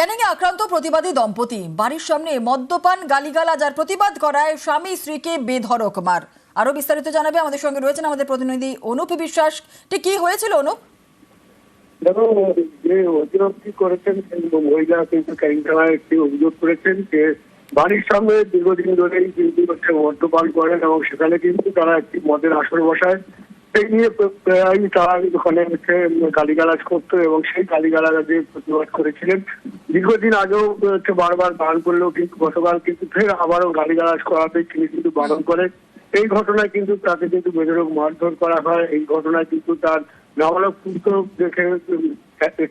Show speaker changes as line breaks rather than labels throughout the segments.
ক্যানিংয়ে আক্রান্ত প্রতিবাদী দম্পতি। বাড়ির সামনে মদ্যপান, গালিগালাজ আর প্রতিবাদ করায় স্বামী স্ত্রীকে বেধড়ক মার। আরও বিস্তারিত জানাবে আমাদের সঙ্গে রয়েছেন আমাদের প্রতিনিধি অনুপ বিশ্বাস। ঠিক কি হয়েছিল অনুপ?
দেখো যে অতিরক্তি করেছেন মহিলা কিন্তু ক্যারিংটানায় একটি অভিযোগ করেছেন যে বাড়ির সামনে দীর্ঘদিন ধরেই কিন্তু হচ্ছে মদ্যপান করেন এবং সেখানে কিন্তু তারা একটি মদের আসর বসায়। সেই নিয়ে প্রায় তারা ওখানে হচ্ছে গালিগালাজ করতো এবং সেই গালিগালাজে প্রতিবাদ করেছিলেন। দীর্ঘদিন আগেও হচ্ছে বারবার বারণ করলেও কিন্তু গতকাল কিন্তু ফের আবারও গালিগালাজ করাতে তিনি কিন্তু বারণ করে। এই ঘটনায় কিন্তু তাকে কিন্তু বেদরক মারধর করা হয়। এই ঘটনায় কিন্তু তার নাবালক পুত্র দেখে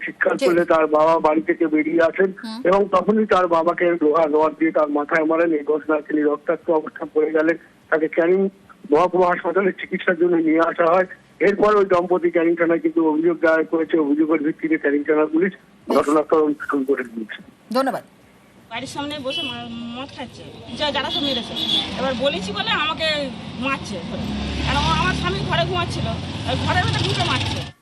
চিৎকার করলে তার বাবা বাড়ি থেকে বেরিয়ে আসেন এবং তখনই তার বাবাকে লোহা লোহার দিয়ে তার মাথায় মারেন। এই ঘটনায় তিনি রক্তাক্ত অবস্থা পড়ে গেলেন। তাকে ক্যানিং মহকুমা হাসপাতালে চিকিৎসার জন্য নিয়ে আসা হয়। এরপর ওই দম্পতি ক্যানিং থানায় কিন্তু অভিযোগ দায়ের করেছে অভিযোগের ভিত্তিতে ক্যানিং থানা পুলিশ ঘটনা তদন্ত শুরু করে দিয়েছে।
ধন্যবাদ।
বাড়ির সামনে বসে মা- মদ খাচ্ছে। যা যারা সব মেরেছে। এবার বলেছি বলে আমাকে মারছে। কারণ আমার স্বামী ঘরে ঘুমাচ্ছিল। ঘরের মধ্যে ঘুরে মারছে।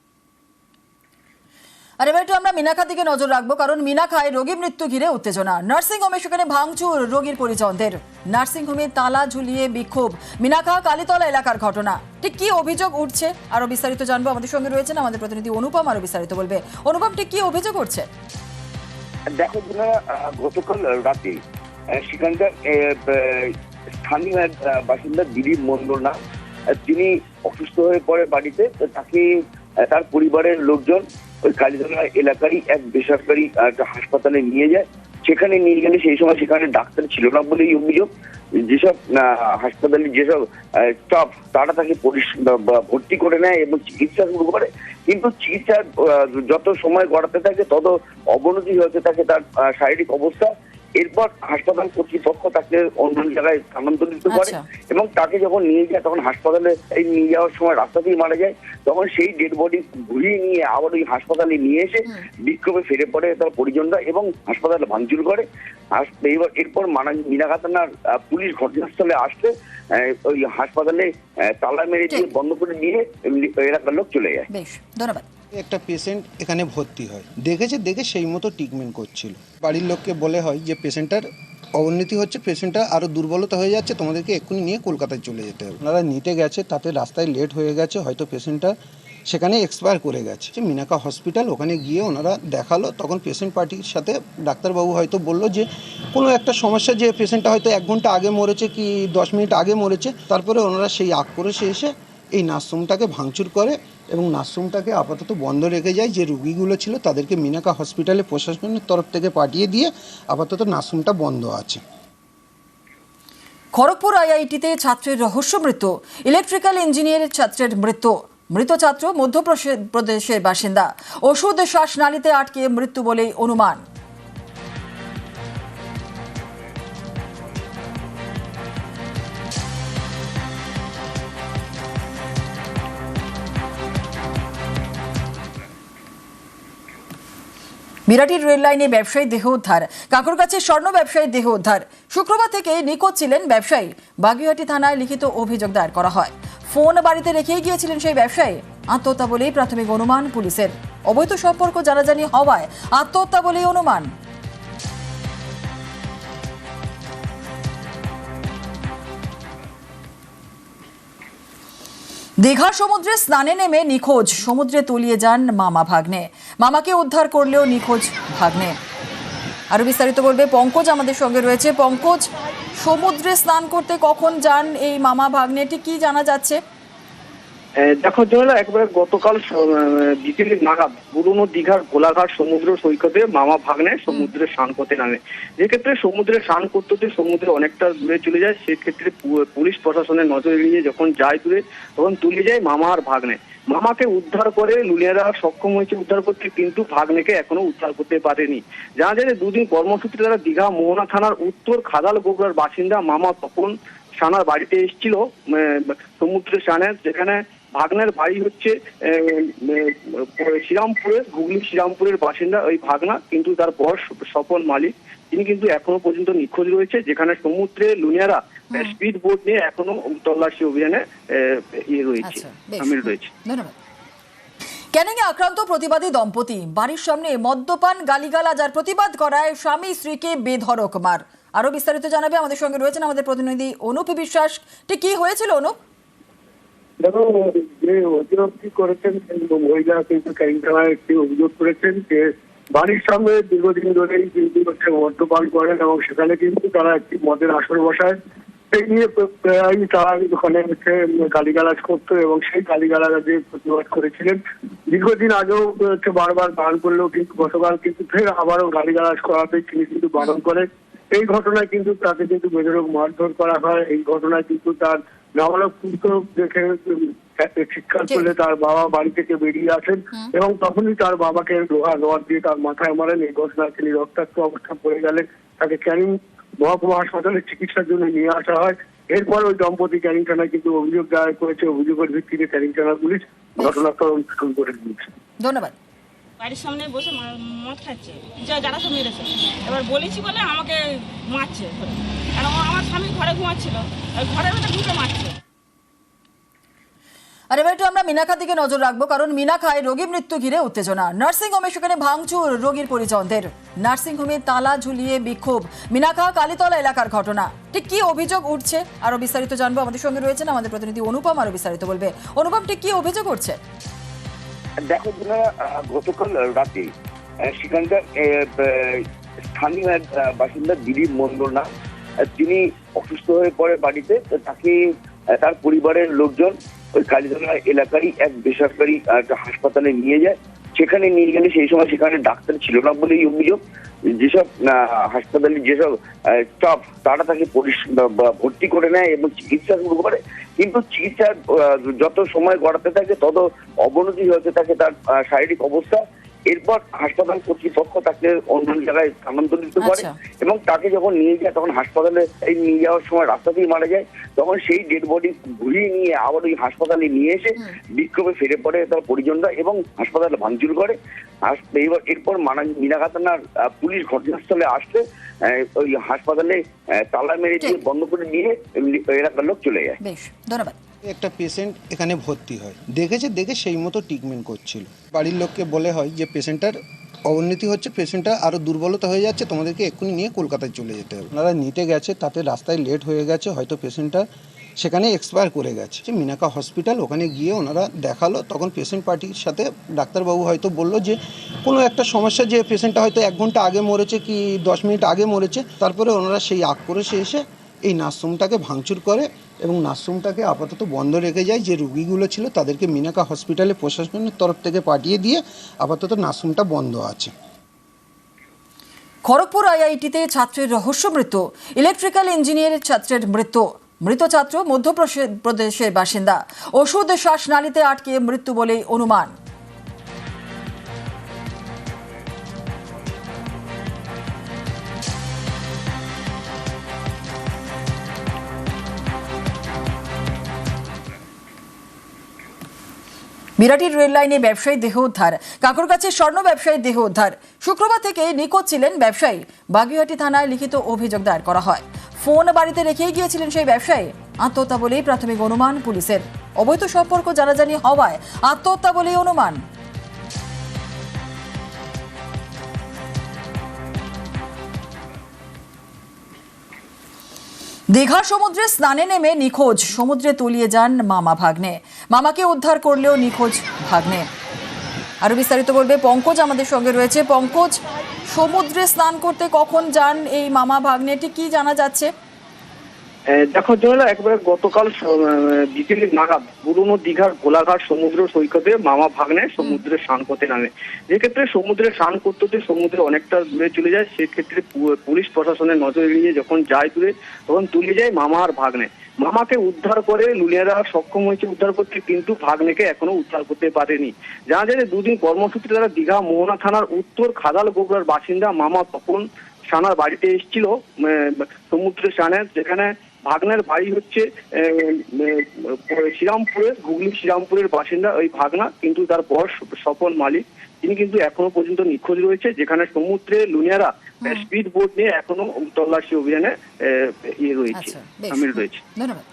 আর এবার একটু আমরা মিনাখার দিকে নজর রাখব, কারণ মিনাখায় রোগী মৃত্যু ঘিরে উত্তেজনা। নার্সিং হোমে সেখানে ভাঙচুর রোগীর পরিজনদের। নার্সিং হোমে তালা ঝুলিয়ে বিক্ষোভ মিনাখা কালীতলা এলাকার ঘটনা। ঠিক কি অভিযোগ উঠছে? আরও বিস্তারিত জানব। আমাদের সঙ্গে রয়েছেন আমাদের প্রতিনিধি অনুপম, আরও বিস্তারিত বলবে। অনুপম, ঠিক কি অভিযোগ উঠছে?
দেখো গতকাল রাতে সেখানকার স্থানীয় এক বাসিন্দা দিলীপ মন্ডল নাম। তিনি অসুস্থ হয়ে পড়ে বাড়িতে তাকে তার পরিবারের লোকজন ওই কালীতলা এলাকারই এক বেসরকারি একটা হাসপাতালে নিয়ে যায়। সেখানে নিয়ে গেলে সেই সময় সেখানে ডাক্তার ছিল না বলেই অভিযোগ। যেসব হাসপাতালে যেসব স্টাফ তারা তাকে ভর্তি করে নেয় এবং চিকিৎসা শুরু করে। কিন্তু চিকিৎসা যত সময় গড়াতে থাকে, তত অবনতি হতে থাকে তার শারীরিক অবস্থা এরপর হাসপাতাল কর্তৃপক্ষ তাকে অন্য জায়গায় স্থানান্তরিত করে
আচ্ছা।
এবং তাকে যখন নিয়ে যায় তখন হাসপাতালে এই নিয়ে যাওয়ার সময় রাস্তাতেই মারা যায়। তখন সেই ডেড বডি ঘুরিয়ে নিয়ে আবার ওই হাসপাতালে নিয়ে এসে বিক্ষোভে ফিরে পড়ে তার পরিজনরা এবং হাসপাতালে ভাঙচুর করে। এবার এরপর মানা আহ, পুলিশ ঘটনাস্থলে আসতে ওই হাসপাতালে তালা মেরে দিয়ে বন্ধ করে দিয়ে এমনি এলাকার লোক চলে যায়।
বেশ ধন্যবাদ।
একটা পেশেন্ট এখানে ভর্তি হয়। দেখেছে, দেখে সেই মতো ট্রিটমেন্ট করছিল। বাড়ির লোককে বলে হয় যে পেশেন্টটার অবনতি হচ্ছে পেশেন্টটা আরও দুর্বলতা হয়ে যাচ্ছে, তোমাদেরকে এক্ষুনি নিয়ে কলকাতায় চলে যেতে হবে। ওনারা নিতে গেছে, তাতে রাস্তায় লেট হয়ে গেছে, হয়তো পেশেন্টটা সেখানে এক্সপায়ার করে গেছে। মিনাকা হসপিটাল ওখানে গিয়ে ওনারা দেখাল, তখন পেশেন্ট পার্টির সাথে ডাক্তারবাবু হয়তো বলল যে, কোনো একটা সমস্যা যে পেশেন্টটা হয়তো এক ঘণ্টা আগে মরেছে কি দশ মিনিট আগে মরেছে, তারপরে ওনারা সেই আক্রোশে এসে এই নার্সরুমটাকে ভাঙচুর করে এবং নার্সরুমটাকে আপাতত বন্ধ রেখে যায়। যে রুগীগুলো ছিল তাদেরকে মিনাকা হসপিটালে প্রশাসনের তরফ থেকে পাঠিয়ে দিয়ে আপাতত নার্সরুমটা বন্ধ আছে।
খড়গপুর আইআইটিতে ছাত্রের রহস্য মৃত্যু। ইলেকট্রিক্যাল ইঞ্জিনিয়ারের ছাত্রের মৃত্যু। মৃত ছাত্র মধ্যপ্রদেশে- প্রদেশের বাসিন্দা। ওষুধ শ্বাসনালীতে আটকে মৃত্যু বলেই অনুমান। বিরাটির রেল লাইনে ব্যবসায়ী দেহ উদ্ধার। কাকুরগাছে স্বর্ণ ব্যবসায়ী দেহ উদ্ধার। শুক্রবার থেকে নিখোঁজ ছিলেন ব্যবসায়ী। বাগিহাটি থানায় লিখিত অভিযোগ দায়ের করা হয়। ফোন বাড়িতে রেখেই গিয়েছিলেন সেই ব্যবসায়ী। আত্মহত্যা বলেই প্রাথমিক অনুমান পুলিশের। অবৈধ সম্পর্ক জানাজানি হওয়ায় আত্মহত্যা বলেই অনুমান। দীঘার সমুদ্রে স্নানে নেমে নিখোঁজ, সমুদ্রে তলিয়ে যান মামা ভাগ্নে। মামাকে উদ্ধার করলেও নিখোঁজ ভাগ্নে। আরও বিস্তারিত বলবে পঙ্কজ, আমাদের সঙ্গে রয়েছে। পঙ্কজ, সমুদ্রে স্নান করতে কখন যান এই মামা ভাগ্নেটি? কি জানা যাচ্ছে?
দেখো জয়লা একবারে গতকাল বিকেলে নাগাদ পুরনো দীঘার গোলাঘাট সমুদ্র সৈকতে মামা ভাগ্নে সমুদ্রে স্নান করতে নামে। যেক্ষেত্রে সমুদ্রে স্নান করতে সমুদ্রে অনেকটা দূরে চলে যায়, সেক্ষেত্রে পুলিশ প্রশাসনের নজর এড়িয়ে যখন যায় দূরে, তখন তুলে যায় মামা আর ভাগ্নে। মামাকে উদ্ধার করে লুলিয়ারা সক্ষম হয়েছে উদ্ধার করতে, কিন্তু ভাগ্নেকে এখনও উদ্ধার করতে পারেনি। জানা যায় দুদিন কর্মসূত্রে তারা দীঘা মোহনা থানার উত্তর খাদাল গোবরার বাসিন্দা মামা তপন সানার বাড়িতে এসেছিল সমুদ্রে স্নানে যেখানে ভাগনার বাড়ি হচ্ছে শ্রীরামপুরের হুগলি শ্রীরামপুরের বাসিন্দা ওই ভাগনা কিন্তু তার বর সফল মালিক। তিনি কিন্তু এখনও পর্যন্ত নিখোঁজ রয়েছে যেখানে সমুদ্রে লুনিয়ারা স্পিড বোট নিয়ে এখনও তল্লাশি অভিযানে ইয়ে রয়েছে
আচ্ছা
সামিল রয়েছে।
ধন্যবাদ। ক্যানিংয়ে আক্রান্ত প্রতিবাদী দম্পতি বাড়ির সামনে মদ্যপান গালিগালাজ আর প্রতিবাদ করায় স্বামী স্ত্রীকে বেধড়ক মার। আরও বিস্তারিত জানাবে আমাদের সঙ্গে রয়েছেন আমাদের প্রতিনিধি অনুপ বিশ্বাস। ঠিক কি হয়েছিল, অনুপ?
দেখো, যে অভিযোগটি করেছেন মহিলা কিন্তু ক্যারিংটানায় একটি অভিযোগ করেছেন যে বাড়ির সামনে দীর্ঘদিন ধরেই কিন্তু হচ্ছে মদ্যপান করেন এবং সেখানে কিন্তু তারা একটি মদের আসর বসায়। সেই নিয়ে প্রায় তারা ওখানে হচ্ছে গালিগালাজ করতো এবং সেই গালিগালাজে প্রতিবাদ করেছিলেন। দীর্ঘদিন আগেও হচ্ছে বারবার বারণ করলেও কিন্তু গতকাল কিন্তু ফের আবারও গালিগালাজ করাতে তিনি কিন্তু বারণ করে এই ঘটনায় কিন্তু তাকে কিন্তু বেদরক মারধর করা হয় এই ঘটনায় কিন্তু তার নাবালক পুত্র দেখে চিৎকার করলে তার বাবা বাড়ি থেকে বেরিয়ে আসেন এবং তখনই তার বাবাকে লোহা রড দিয়ে তার মাথায় মারেন। এই ঘটনায় তিনি রক্তাক্ত অবস্থা পড়ে গেলেন। তাকে ক্যানিং মহকুমা হাসপাতালে চিকিৎসার জন্য নিয়ে আসা হয়। এরপর ওই দম্পতি ক্যানিং থানায় কিন্তু অভিযোগ দায়ের করেছে। অভিযোগের ভিত্তিতে ক্যানিং থানার পুলিশ ঘটনার তদন্ত শুরু করে দিয়েছে
ধন্যবাদ।
বাড়ির সামনে বসে মদ খাচ্ছে। যারা সব মেরেছে। এবার বলেছি বলে আমাকে মারছে। কারণ আমার স্বামী ঘরে ঘুমাচ্ছিল। ঘরের ভেতরে ঢুকে মারছে।
আর এবার একটু আমরা মিনাখার দিকে নজর রাখব, কারণ মিনাখায় রোগী মৃত্যু ঘিরে উত্তেজনা। নার্সিং হোমে সেখানে ভাঙচুর রোগীর পরিজনদের। নার্সিং হোমে তালা ঝুলিয়ে বিক্ষোভ। মিনাখা কালীতলা এলাকার ঘটনা। ঠিক কি অভিযোগ উঠছে? আরও বিস্তারিত জানব। আমাদের সঙ্গে রয়েছেন আমাদের প্রতিনিধি অনুপম, আরও বিস্তারিত বলবে। অনুপম, ঠিক কি অভিযোগ উঠছে?
দেখো গতকাল রাতে সেখানকার স্থানীয় এক বাসিন্দা দিলীপ মন্ডল না তিনি অসুস্থ হয়ে পড়ে বাড়িতে তাকে তার পরিবারের লোকজন ওই কালীতলা এলাকারই এক বেসরকারি হাসপাতালে নিয়ে যায়। সেখানে নিয়ে গেলে সেই সময় সেখানে ডাক্তার ছিল না বলেই অভিযোগ। যেসব হাসপাতালে যেসব স্টাফ, তারা তাকে ভর্তি করে নেয় এবং চিকিৎসা শুরু করে। কিন্তু চিকিৎসা যত সময় গড়াতে থাকে, তত অবনতি হতে থাকে তার শারীরিক অবস্থা এরপর হাসপাতাল কর্তৃপক্ষ তাকে অন্য জায়গায় স্থানান্তরিত করে
আচ্ছা।
এবং তাকে যখন নিয়ে যায় তখন হাসপাতালে এই নিয়ে যাওয়ার সময় রাস্তাতেই মারা যায়। তখন সেই ডেড বডি ঘুরিয়ে নিয়ে আবার ওই হাসপাতালে নিয়ে এসে বিক্ষোভে ফেরে পড়ে তার পরিজনরা এবং হাসপাতালে ভাঙচুর করে। এইবার এরপর মানা আহ, পুলিশ ঘটনাস্থলে আসতে ওই হাসপাতালে তালা মেরে দিয়ে বন্ধ করে দিয়ে এমনি এলাকার লোক চলে যায়।
বেশ ধন্যবাদ।
একটা পেশেন্ট এখানে ভর্তি হয়। দেখেছে, দেখে সেই মতো ট্রিটমেন্ট করছিল। বাড়ির লোককে বলে হয় যে পেশেন্টটার অবনতি হচ্ছে পেশেন্টটা আরও দুর্বলতা হয়ে যাচ্ছে, তোমাদেরকে এক্ষুনি নিয়ে কলকাতায় চলে যেতে হবে। ওনারা নিতে গেছে, তাতে রাস্তায় লেট হয়ে গেছে, হয়তো পেশেন্টটা সেখানে এক্সপায়ার করে গেছে। যে, মিনাকা হসপিটাল ওখানে গিয়ে ওনারা দেখাল, তখন পেশেন্ট পার্টির সাথে ডাক্তারবাবু হয়তো বলল যে, কোনো একটা সমস্যা যে পেশেন্টটা হয়তো এক ঘণ্টা আগে মরেছে কি দশ মিনিট আগে মরেছে, তারপরে ওনারা সেই আক্রোশে এসে এই নার্সরুমটাকে ভাঙচুর করে এবং নার্সরুমটাকে আপাতত বন্ধ রেখে যায়। যে রুগীগুলো ছিল তাদেরকে মিনাকা হসপিটালে প্রশাসনের তরফ থেকে পাঠিয়ে দিয়ে আপাতত নার্সরুমটা বন্ধ আছে।
খড়গপুর আইআইটিতে ছাত্রের রহস্য মৃত্যু। ইলেকট্রিক্যাল ইঞ্জিনিয়ারের ছাত্রের মৃত্যু। মৃত ছাত্র মধ্যপ্রদেশের প্রদেশের বাসিন্দা। ওষুধ শ্বাসনালীতে আটকে মৃত্যু বলেই অনুমান। বিরাটির রেল লাইনে ব্যবসায়ী দেহ উদ্ধার। কাকুর কাছে স্বর্ণ ব্যবসায়ী দেহ উদ্ধার। শুক্রবার থেকে নিখোঁজ ছিলেন ব্যবসায়ী। বাগুইহাটি থানায় লিখিত অভিযোগ দায়ের করা হয়। ফোন বাড়িতে রেখে গিয়েছিলেন সেই ব্যবসায়ী। আত্মহত্যা বলেই প্রাথমিক অনুমান পুলিশের। অবৈধ সম্পর্ক জানাজানি হওয়ায় আত্মহত্যা বলেই অনুমান। দীঘার সমুদ্রে স্নানে নেমে নিখোঁজ। সমুদ্রে তলিয়ে যান মামা ভাগ্নে। মামাকে উদ্ধার করলেও নিখোঁজ ভাগ্নে। আরও বিস্তারিত বলবে পঙ্কজ আমাদের সঙ্গে রয়েছে। পঙ্কজ, সমুদ্রে স্নান করতে কখন যান এই মামা ভাগ্নেটি? কি জানা যাচ্ছে?
দেখো জয়লা একবারে গতকাল বিকেলে নাগাদ পুরনো দীঘার গোলাঘাট সমুদ্র সৈকতে মামা ভাগ্নে সমুদ্রে স্নান করতে নামে। যেক্ষেত্রে সমুদ্রে স্নান করতে সমুদ্রে অনেকটা দূরে চলে যায়, সেক্ষেত্রে পুলিশ প্রশাসনের নজর এড়িয়ে যখন যায় দূরে, তখন তুলে যায় মামা আর ভাগ্নে। মামাকে উদ্ধার করে লুলিয়ারা সক্ষম হয়েছে উদ্ধার করতে, কিন্তু ভাগ্নেকে এখনও উদ্ধার করতে পারেনি। জানা যায় দুদিন কর্মসূত্রে তারা দীঘা মোহনা থানার উত্তর খাদাল গোবরার বাসিন্দা মামা তখন সানার বাড়িতে এসেছিল সমুদ্রে স্নানের যেখানে ভাগনার বাড়ি হচ্ছে শ্রীরামপুরের হুগলি শ্রীরামপুরের বাসিন্দা ওই ভাগনা কিন্তু তার বয়স সফল মালিক। তিনি কিন্তু এখনও পর্যন্ত নিখোঁজ রয়েছে যেখানে সমুদ্রে লুনিয়ারা স্পিড বোট নিয়ে এখনও তল্লাশি অভিযানে ইয়ে রয়েছে
আচ্ছা
সামিল রয়েছে।
ধন্যবাদ।